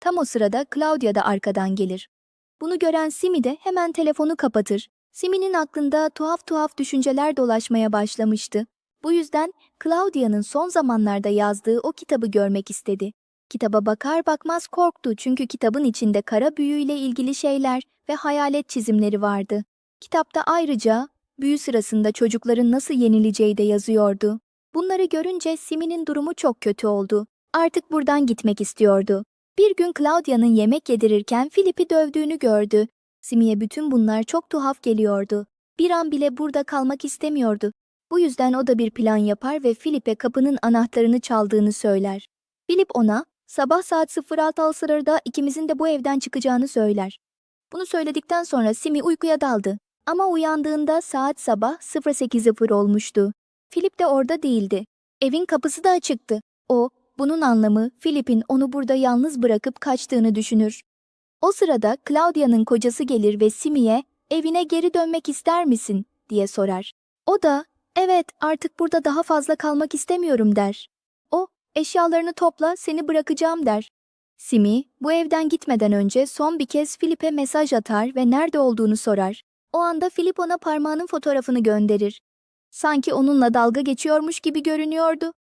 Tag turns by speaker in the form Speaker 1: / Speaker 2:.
Speaker 1: Tam o sırada Claudia da arkadan gelir. Bunu gören Simi de hemen telefonu kapatır. Simi'nin aklında tuhaf tuhaf düşünceler dolaşmaya başlamıştı. Bu yüzden Claudia'nın son zamanlarda yazdığı o kitabı görmek istedi. Kitaba bakar bakmaz korktu çünkü kitabın içinde kara büyüyle ilgili şeyler ve hayalet çizimleri vardı. Kitapta ayrıca büyü sırasında çocukların nasıl yenileceği de yazıyordu. Bunları görünce Simi'nin durumu çok kötü oldu. Artık buradan gitmek istiyordu. Bir gün Claudia'nın yemek yedirirken Filip'i dövdüğünü gördü. Simi'ye bütün bunlar çok tuhaf geliyordu. Bir an bile burada kalmak istemiyordu. Bu yüzden o da bir plan yapar ve Filip'e kapının anahtarını çaldığını söyler. Filip ona, sabah saat 06 sırada ikimizin de bu evden çıkacağını söyler. Bunu söyledikten sonra Simi uykuya daldı. Ama uyandığında saat sabah 08.00 olmuştu. Filip de orada değildi. Evin kapısı da açıktı. O, bunun anlamı Filip'in onu burada yalnız bırakıp kaçtığını düşünür. O sırada Claudia'nın kocası gelir ve Simi'ye evine geri dönmek ister misin diye sorar. O da evet artık burada daha fazla kalmak istemiyorum der. O eşyalarını topla seni bırakacağım der. Simi bu evden gitmeden önce son bir kez Filip'e mesaj atar ve nerede olduğunu sorar. O anda Filip ona parmağının fotoğrafını gönderir. Sanki onunla dalga geçiyormuş gibi görünüyordu.